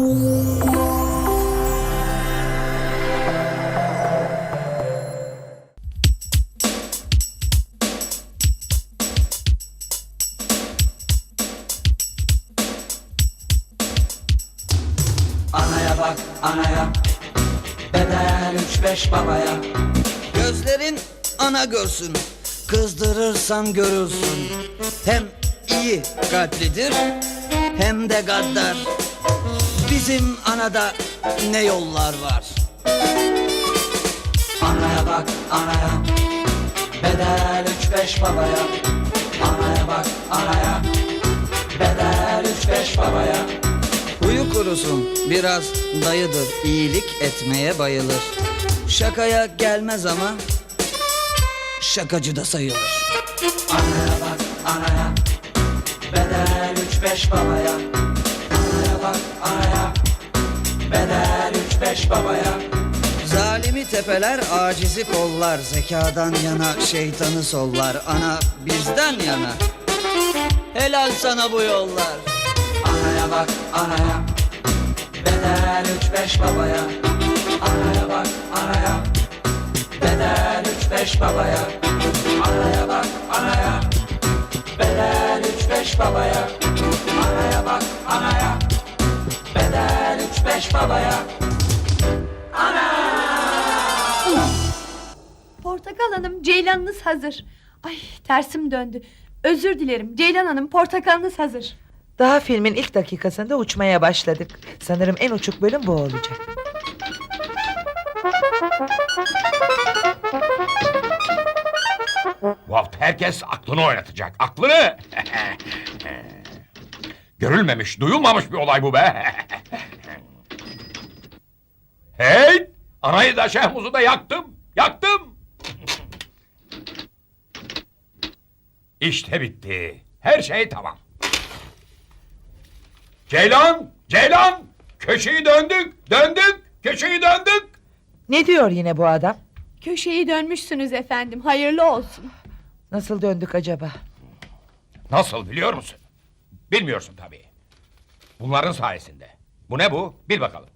Anaya bak anaya. Bedel üç beş babaya. Gözlerin ana görsün. Kızdırırsan görürsün. Hem iyi kalplidir Hem de gaddar Bizim anada ne yollar var? Anaya bak anaya. Bedel üç beş babaya. Anaya bak anaya. Bedel üç beş babaya. Huyu kurusun biraz dayıdır. İyilik etmeye bayılır. Şakaya gelmez ama şakacı da sayılır. Anaya bak anaya. Bedel üç beş babaya beş babaya. Zalimi tepeler acizi kollar Zekadan yana şeytanı sollar Ana bizden yana. Helal sana bu yollar. Anaya bak anaya. Bedel üç beş babaya. Anaya bak anaya. Bedel üç beş babaya. Anaya bak anaya. Bedel üç beş babaya. Anaya bak anaya. Bedel üç beş babaya Hanım, Ceylanınız hazır. Ay tersim döndü. Özür dilerim. Ceylan Hanım, portakalınız hazır. Daha filmin ilk dakikasında uçmaya başladık. Sanırım en uçuk bölüm bu olacak. Bu hafta herkes aklını oynatacak. Aklını! Görülmemiş, duyulmamış bir olay bu be. hey! Anayı da Şehmuz'u da yaktım. Yaktım. İşte bitti. Her şey tamam. Ceylan! Ceylan! Köşeyi döndük, döndük, köşeyi döndük. Ne diyor yine bu adam? Köşeyi dönmüşsünüz efendim. Hayırlı olsun. Nasıl döndük acaba? Nasıl biliyor musun? Bilmiyorsun tabii. Bunların sayesinde. Bu ne bu? Bil bakalım.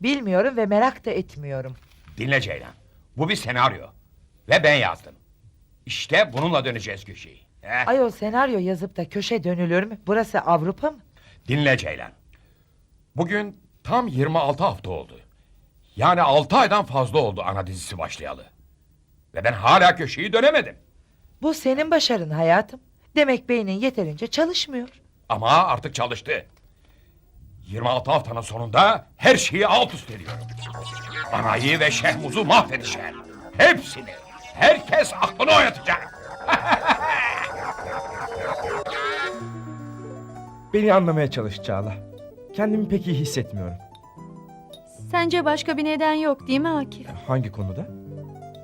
Bilmiyorum ve merak da etmiyorum. Dinle Ceylan. Bu bir senaryo. Ve ben yazdım. İşte bununla döneceğiz köşeyi. Heh. Ayol senaryo yazıp da köşe dönülür mü? Burası Avrupa mı? Dinle Ceylan. Bugün tam 26 hafta oldu. Yani 6 aydan fazla oldu ana dizisi başlayalı. Ve ben hala köşeyi dönemedim. Bu senin başarın hayatım. Demek beynin yeterince çalışmıyor. Ama artık çalıştı. 26 haftanın sonunda her şeyi alt üst ediyorum. Anayı ve Şehmuz'u mahvedeceğim. Hepsini. Herkes aklını oynatacak. Beni anlamaya çalış Çağla. Kendimi pek iyi hissetmiyorum. Sence başka bir neden yok değil mi Akif? Hangi konuda?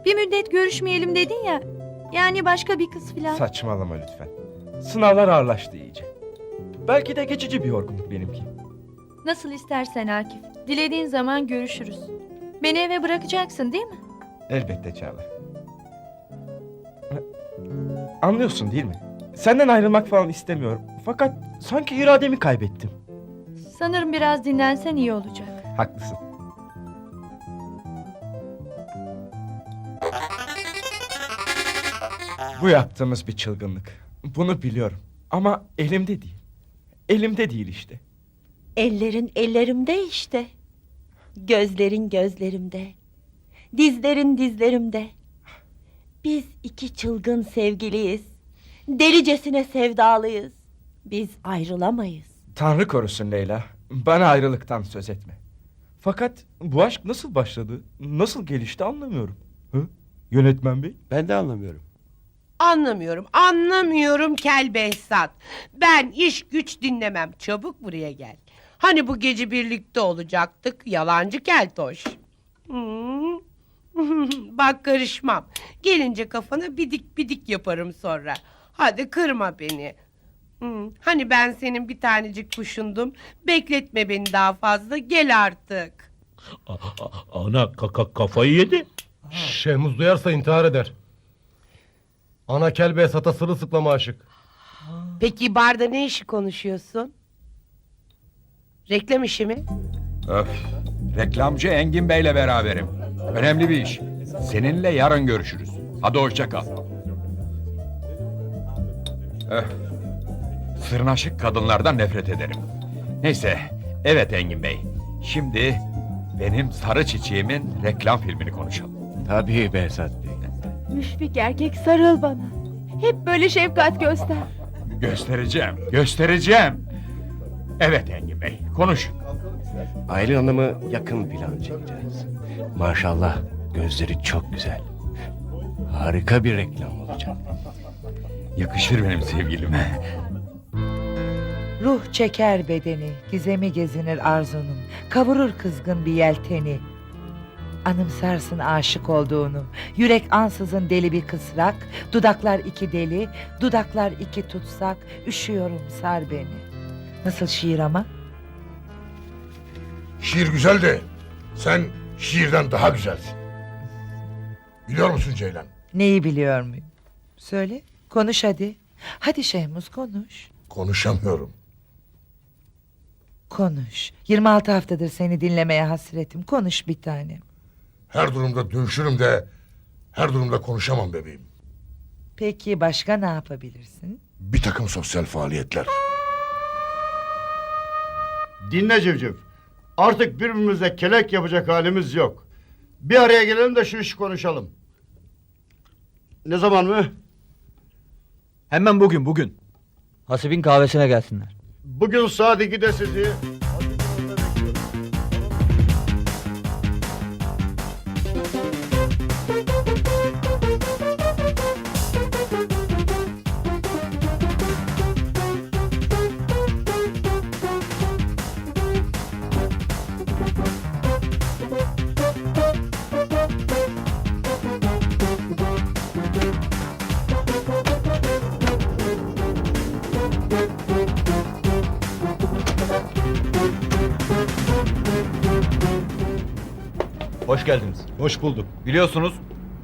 Bir müddet görüşmeyelim dedin ya. Yani başka bir kız filan. Saçmalama lütfen. Sınavlar ağırlaştı iyice. Belki de geçici bir yorgunluk benimki. Nasıl istersen Akif. Dilediğin zaman görüşürüz. Beni eve bırakacaksın değil mi? Elbette Çağla. Anlıyorsun değil mi? Senden ayrılmak falan istemiyorum. Fakat sanki irademi kaybettim. Sanırım biraz dinlensen iyi olacak. Haklısın. Bu yaptığımız bir çılgınlık. Bunu biliyorum. Ama elimde değil. Elimde değil işte. Ellerin ellerimde işte. Gözlerin gözlerimde. Dizlerin dizlerimde. Biz iki çılgın sevgiliyiz. Delicesine sevdalıyız. Biz ayrılamayız. Tanrı korusun Leyla. Bana ayrılıktan söz etme. Fakat bu aşk nasıl başladı? Nasıl gelişti anlamıyorum. Hı? Yönetmen bey? Ben de anlamıyorum. Anlamıyorum, anlamıyorum Kel Behzat. Ben iş güç dinlemem. Çabuk buraya gel. Hani bu gece birlikte olacaktık, yalancı keltoş. Hmm. Bak karışmam. Gelince kafana bidik bidik yaparım sonra. Hadi kırma beni. Hmm. Hani ben senin bir tanecik kuşundum. Bekletme beni daha fazla. Gel artık. A- a- ana ka- ka- kafayı yedi. Şehmuz duyarsa intihar eder. Ana kelbe sata sırılsıklama aşık. Peki barda ne işi konuşuyorsun? Reklam işi mi? Öf. Reklamcı Engin Bey'le beraberim. Önemli bir iş. Seninle yarın görüşürüz. Hadi hoşça kal. Öf. Sırnaşık kadınlardan nefret ederim. Neyse. Evet Engin Bey. Şimdi benim sarı çiçeğimin reklam filmini konuşalım. Tabii Behzat Bey. Müşfik erkek sarıl bana. Hep böyle şefkat göster. Göstereceğim, göstereceğim. Evet Engin Bey, konuşun. Aylin Hanım'ı yakın plan çekeceğiz. Maşallah gözleri çok güzel. Harika bir reklam olacak. Yakışır benim sevgilime. Ruh çeker bedeni, gizemi gezinir arzunun, kavurur kızgın bir yelteni. Anımsarsın aşık olduğunu, yürek ansızın deli bir kısrak, dudaklar iki deli, dudaklar iki tutsak, üşüyorum sar beni. Nasıl şiir ama? Şiir güzel de sen şiirden daha güzelsin. Biliyor musun Ceylan? Neyi biliyor muyum? Söyle, konuş hadi. Hadi Şehmuz konuş. Konuşamıyorum. Konuş. 26 haftadır seni dinlemeye hasretim. Konuş bir tanem. Her durumda dönüşürüm de her durumda konuşamam bebeğim. Peki başka ne yapabilirsin? Bir takım sosyal faaliyetler. Dinle civciv. Artık birbirimize kelek yapacak halimiz yok. Bir araya gelelim de şu işi konuşalım. Ne zaman mı? Hemen bugün bugün. Hasibin kahvesine gelsinler. Bugün saat 2'de sizi... Hoş geldiniz. Hoş bulduk. Biliyorsunuz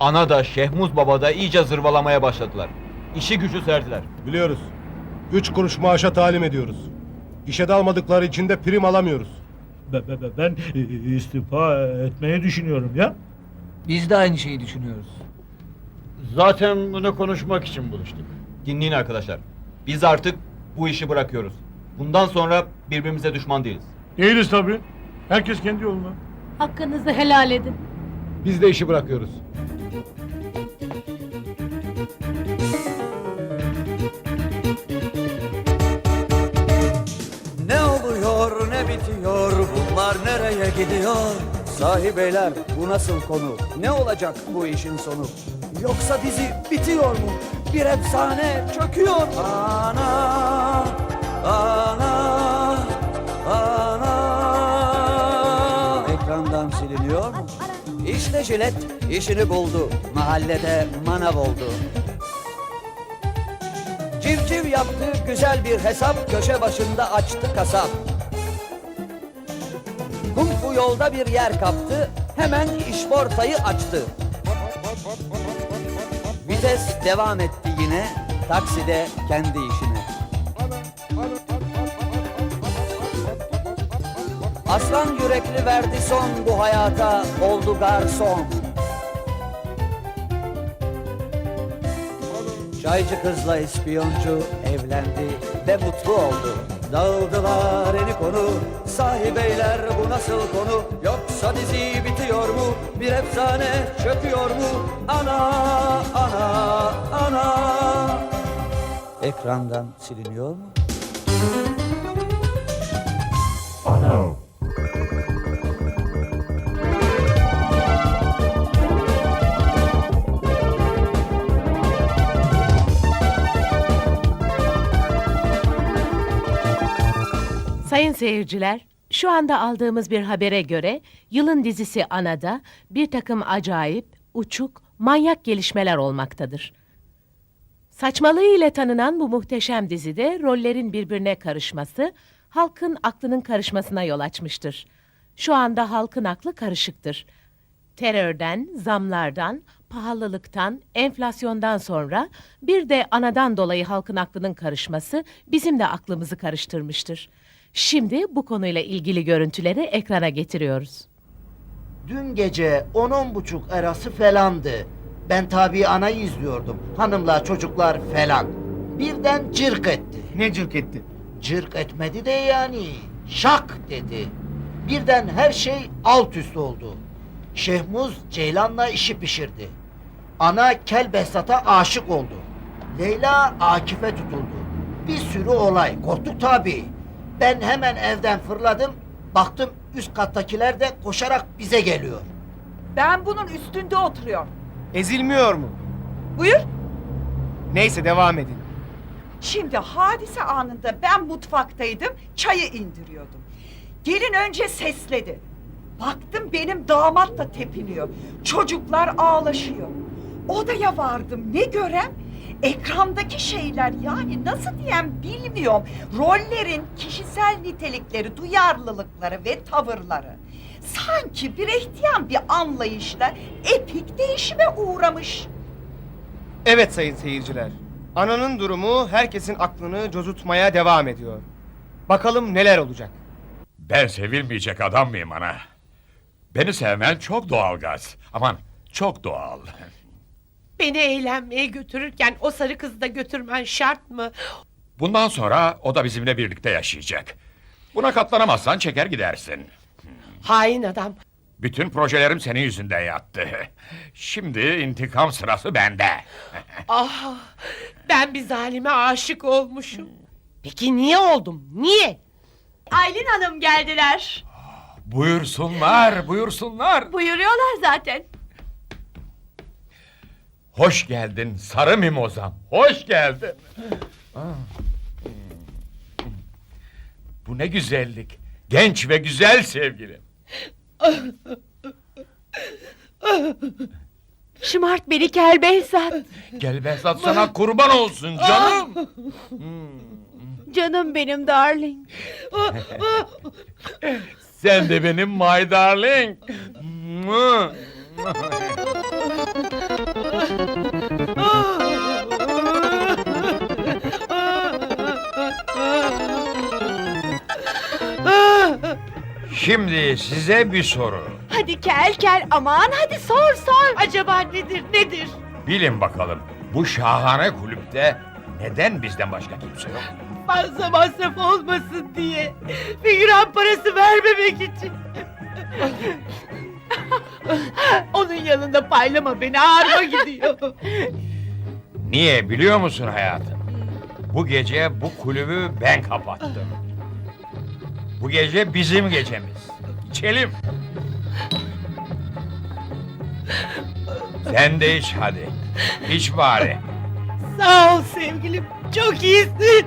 ana da Şehmuz Baba da iyice zırvalamaya başladılar. İşi gücü serdiler. Biliyoruz. Üç kuruş maaşa talim ediyoruz. İşe dalmadıkları için de prim alamıyoruz. Ben istifa etmeyi düşünüyorum ya. Biz de aynı şeyi düşünüyoruz. Zaten bunu konuşmak için buluştuk. Dinleyin arkadaşlar. Biz artık bu işi bırakıyoruz. Bundan sonra birbirimize düşman değiliz. Değiliz tabii. Herkes kendi yoluna. Hakkınızı helal edin. Biz de işi bırakıyoruz. Ne oluyor ne bitiyor bunlar nereye gidiyor? Sahi beyler bu nasıl konu? Ne olacak bu işin sonu? Yoksa dizi bitiyor mu? Bir efsane çöküyor mu? Ana, ana, İşte jilet işini buldu. Mahallede manav oldu. Civciv yaptı güzel bir hesap köşe başında açtı kasap. Kung fu yolda bir yer kaptı hemen işportayı açtı. Vites devam etti yine takside kendi işine. Aslan yürekli verdi son bu hayata oldu garson. Çaycı kızla ispiyoncu evlendi ve mutlu oldu. Dağıldılar eni konu, sahi beyler bu nasıl konu? Yoksa dizi bitiyor mu? Bir efsane çöküyor mu? Ana, ana, ana. Ekrandan siliniyor mu? Sayın seyirciler, şu anda aldığımız bir habere göre yılın dizisi Ana'da bir takım acayip, uçuk, manyak gelişmeler olmaktadır. Saçmalığı ile tanınan bu muhteşem dizide rollerin birbirine karışması, halkın aklının karışmasına yol açmıştır. Şu anda halkın aklı karışıktır. Terörden, zamlardan, pahalılıktan, enflasyondan sonra bir de anadan dolayı halkın aklının karışması bizim de aklımızı karıştırmıştır. Şimdi bu konuyla ilgili görüntüleri ekrana getiriyoruz. Dün gece on on buçuk arası falandı. Ben tabii anayı izliyordum. Hanımlar çocuklar falan. Birden cırk etti. Ne cırk etti? Cırk etmedi de yani. Şak dedi. Birden her şey alt üst oldu. Şehmuz Ceylan'la işi pişirdi. Ana Kel Behzat'a aşık oldu. Leyla Akif'e tutuldu. Bir sürü olay. Korktuk tabii. Ben hemen evden fırladım. Baktım üst kattakiler de koşarak bize geliyor. Ben bunun üstünde oturuyorum. Ezilmiyor mu? Buyur. Neyse devam edin. Şimdi hadise anında ben mutfaktaydım, çayı indiriyordum. Gelin önce sesledi. Baktım benim damat da tepiniyor. Çocuklar ağlaşıyor. Odaya vardım ne görem? Ekrandaki şeyler yani nasıl diyem bilmiyorum. Rollerin kişisel nitelikleri, duyarlılıkları ve tavırları. Sanki bir ihtiyam bir anlayışla epik değişime uğramış. Evet sayın seyirciler. Ananın durumu herkesin aklını cozutmaya devam ediyor. Bakalım neler olacak. Ben sevilmeyecek adam mıyım ana? Beni sevmen çok doğal gaz. Aman çok doğal. Beni eğlenmeye götürürken o sarı kızı da götürmen şart mı? Bundan sonra o da bizimle birlikte yaşayacak. Buna katlanamazsan çeker gidersin. Hain adam. Bütün projelerim senin yüzünden yattı. Şimdi intikam sırası bende. Ah, ben bir zalime aşık olmuşum. Peki niye oldum? Niye? Aylin Hanım geldiler. Buyursunlar, buyursunlar. Buyuruyorlar zaten. Hoş geldin sarı mimozam. Hoş geldin. Bu ne güzellik. Genç ve güzel sevgilim. Şımart beni Kel Behzat. Gel Behzat sana kurban olsun canım. Canım benim darling. Sen de benim my darling. Şimdi size bir soru. Hadi kel kel aman hadi sor sor. Acaba nedir, nedir? Bilin bakalım bu şahane kulüpte neden bizden başka kimse yok? Fazla masraf olmasın diye. Figüran parası vermemek için. Onun yanında paylama beni ağrıma gidiyor. Niye biliyor musun hayatım? Bu gece bu kulübü ben kapattım. Bu gece bizim gecemiz. İçelim. Sen de iç hadi. İç bari. Sağ ol sevgilim, çok iyisin.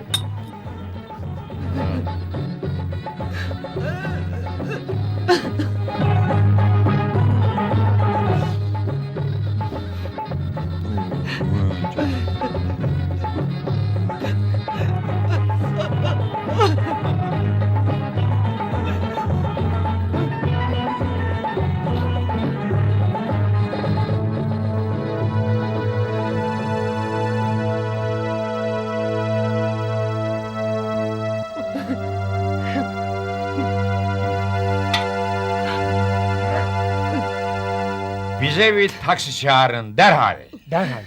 Bize bir taksi çağırın derhal. Derhal.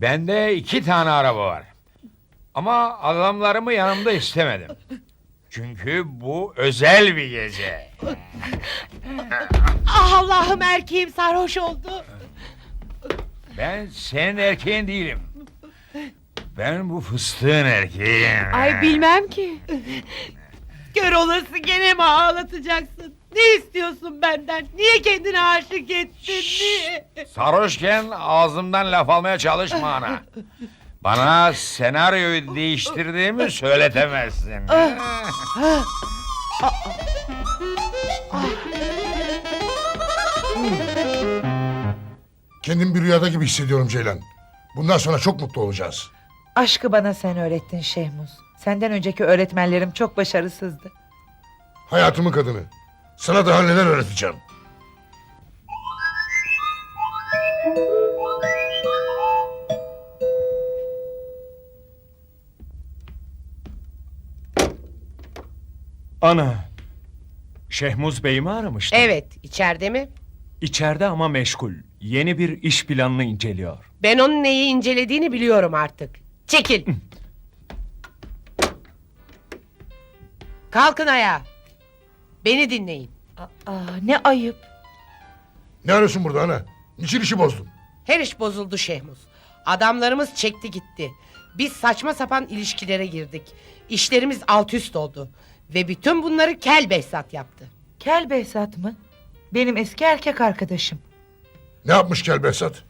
Bende iki tane araba var. Ama adamlarımı yanımda istemedim. Çünkü bu özel bir gece. Ah Allah'ım erkeğim sarhoş oldu. Ben senin erkeğin değilim. Ben bu fıstığın erkeğiyim. Ay bilmem ki. Kör olası gene mi ağlatacaksın? Ne istiyorsun benden? Niye kendini aşık ettin? Niye? Sarhoşken ağzımdan laf almaya çalışma ana. Bana senaryoyu değiştirdiğimi söyletemezsin. Kendimi bir rüyada gibi hissediyorum Ceylan. Bundan sonra çok mutlu olacağız. Aşkı bana sen öğrettin Şehmuz. Senden önceki öğretmenlerim çok başarısızdı. Hayatımın kadını. Sana daha neler öğreteceğim. Ana. Şehmuz Bey mi aramıştı? Evet, içeride mi? İçeride ama meşgul. Yeni bir iş planını inceliyor. Ben onun neyi incelediğini biliyorum artık. Çekil. Kalkın ayağa. Beni dinleyin. Aa, ne ayıp. Ne arıyorsun burada ana? Niçin işi bozdun? Her iş bozuldu Şehmuz. Adamlarımız çekti gitti. Biz saçma sapan ilişkilere girdik. İşlerimiz alt üst oldu. Ve bütün bunları Kel Behzat yaptı. Kel Behzat mı? Benim eski erkek arkadaşım. Ne yapmış Kel Behzat?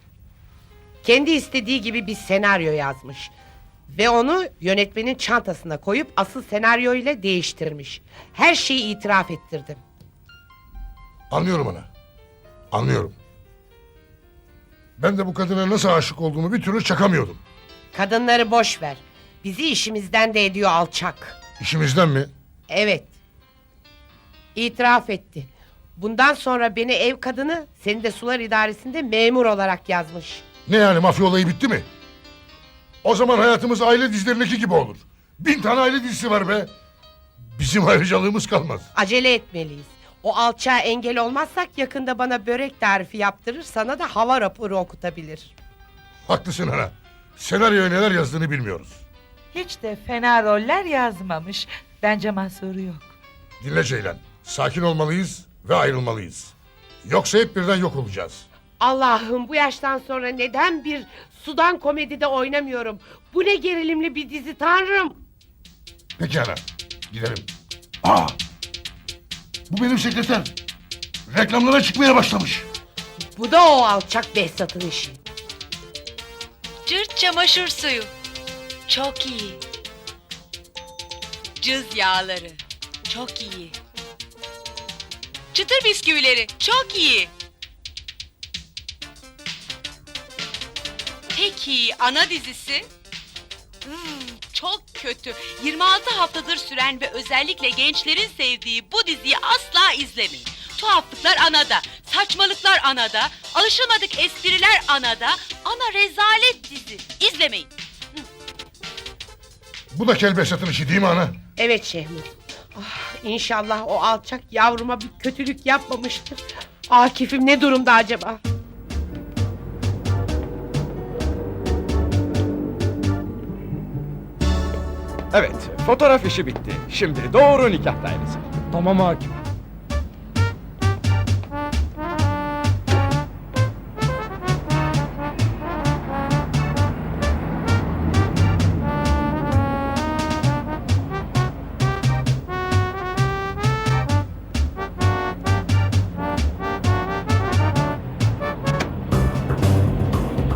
Kendi istediği gibi bir senaryo yazmış. Ve onu yönetmenin çantasına koyup asıl senaryo ile değiştirmiş. Her şeyi itiraf ettirdim. Anlıyorum ana. Anlıyorum. Ben de bu kadına nasıl aşık olduğumu bir türlü çakamıyordum. Kadınları boş ver. Bizi işimizden de ediyor alçak. İşimizden mi? Evet. İtiraf etti. Bundan sonra beni ev kadını, seni de sular idaresinde memur olarak yazmış. Ne yani mafya olayı bitti mi? O zaman hayatımız aile dizilerindeki gibi olur. Bin tane aile dizisi var be. Bizim ayrıcalığımız kalmaz. Acele etmeliyiz. O alçağa engel olmazsak yakında bana börek tarifi yaptırır, sana da hava raporu okutabilir. Haklısın ana. Senaryoya neler yazdığını bilmiyoruz. Hiç de fena roller yazmamış. Bence mahsuru yok. Dinle Ceylan. Sakin olmalıyız ve ayrılmalıyız. Yoksa hep birden yok olacağız. Allah'ım bu yaştan sonra neden bir sudan komedide oynamıyorum? Bu ne gerilimli bir dizi tanrım. Peki ana. Gidelim. Aa! Bu benim sekreter. Reklamlara çıkmaya başlamış. Bu da o alçak Behzat'ın işi. Cırt çamaşır suyu. Çok iyi. Cız yağları. Çok iyi. Çıtır bisküvileri. Çok iyi. Peki ana dizisi? Hmm, çok kötü. 26 haftadır süren ve özellikle gençlerin sevdiği bu diziyi asla izlemeyin. Tuhaflıklar anada, saçmalıklar anada, alışılmadık espriler anada, ana rezalet dizi. İzlemeyin. Bu da Kel Behzat'ın işi değil mi ana? Evet Şehmuz. Ah, inşallah o alçak yavruma bir kötülük yapmamıştır. Akif'im ne durumda acaba? Evet, fotoğraf işi bitti. Şimdi doğru nikah dairesi. Tamam hakim.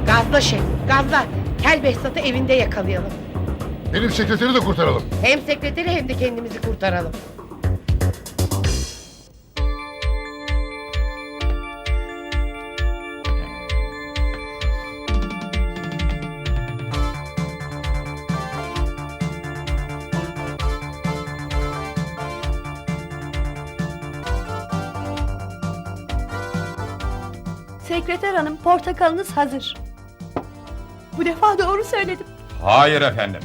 Gazla Şehmuz, gazla. Kel Behzat'ı evinde yakalayalım. Benim sekreteri de kurtaralım. Hem sekreteri hem de kendimizi kurtaralım. Sekreter hanım portakalınız hazır. Bu defa doğru söyledim. Hayır efendim.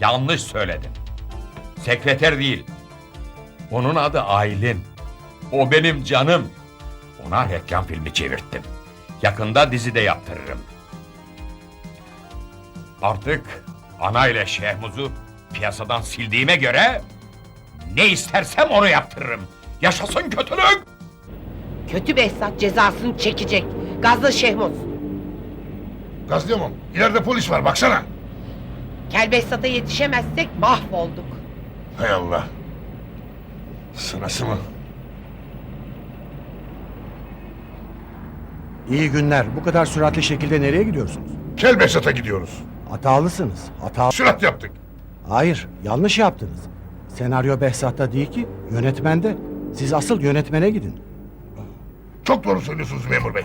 Yanlış söyledin. Sekreter değil. Onun adı Aylin. O benim canım. Ona reklam filmi çevirttim. Yakında dizide yaptırırım. Artık ana ile Şehmuz'u piyasadan sildiğime göre ne istersem onu yaptırırım. Yaşasın kötülük! Kötü Behzat cezasını çekecek. Gazla Şehmuz. Gazlayamam. İleride polis var baksana. Kel Behzat'a yetişemezsek mahvolduk. Hay Allah. Sırası mı? İyi günler. Bu kadar süratli şekilde nereye gidiyorsunuz? Kel Behzat'a gidiyoruz. Hatalısınız. Hata... Sürat yaptık. Hayır, yanlış yaptınız. Senaryo Behzat'ta değil ki, yönetmende. Siz asıl yönetmene gidin. Çok doğru söylüyorsunuz memur bey.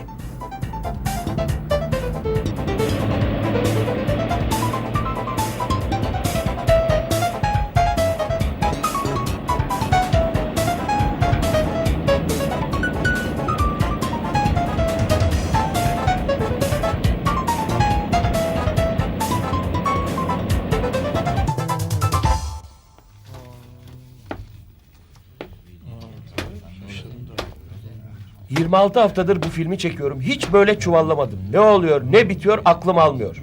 26 haftadır bu filmi çekiyorum. Hiç böyle çuvallamadım. Ne oluyor, ne bitiyor aklım almıyor.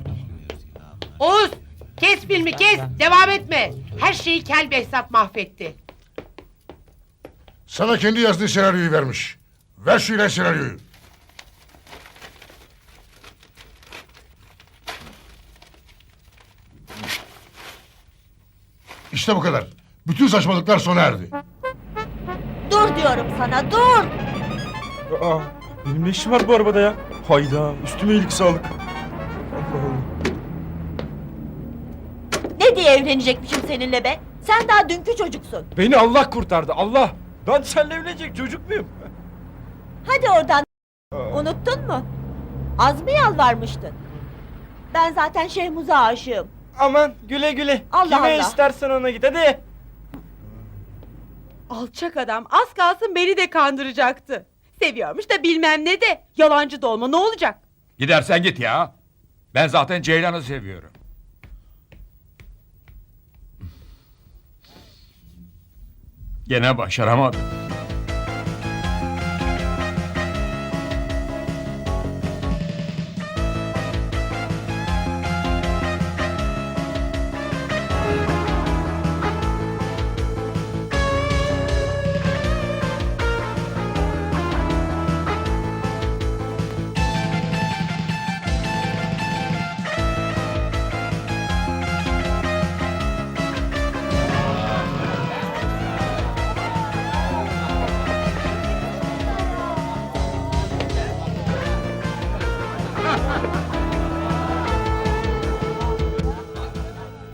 Oğuz kes filmi kes devam etme. Her şeyi Kel Behzat mahvetti. Sana kendi yazdığı senaryoyu vermiş. Ver şu ilan senaryoyu. İşte bu kadar. Bütün saçmalıklar sona erdi. Dur diyorum sana dur. Aa, benim ne işim var bu arabada ya? Hayda üstüme iyilik sağlık. Allah Allah. Ne diye evlenecekmişim seninle be? Sen daha dünkü çocuksun. Beni Allah kurtardı Allah. Ben seninle evlenecek çocuk muyum? Hadi oradan. Unuttun mu? Az mı yalvarmıştın? Ben zaten Şehmuz'a aşığım. Aman güle güle. Allah Kime Allah. istersen ona git hadi. Alçak adam az kalsın beni de kandıracaktı. Seviyormuş da bilmem ne de. Yalancı da olma ne olacak? Gidersen git ya. Ben zaten Ceylan'ı seviyorum. Gene başaramadım.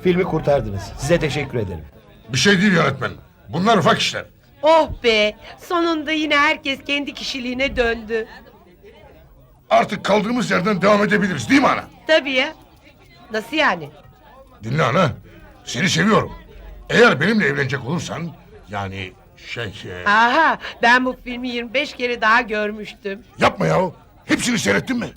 Filmi kurtardınız. Size teşekkür ederim. Bir şey değil yönetmen. Bunlar ufak işler. Oh be sonunda yine herkes kendi kişiliğine döndü. Artık kaldığımız yerden devam edebiliriz değil mi ana? Tabii ya. Nasıl yani? Dinle ana. Seni seviyorum. Eğer benimle evlenecek olursan... Yani şey... e, Aha ben bu filmi 25 kere daha görmüştüm. yapma yahu. Hepsini seyrettin mi?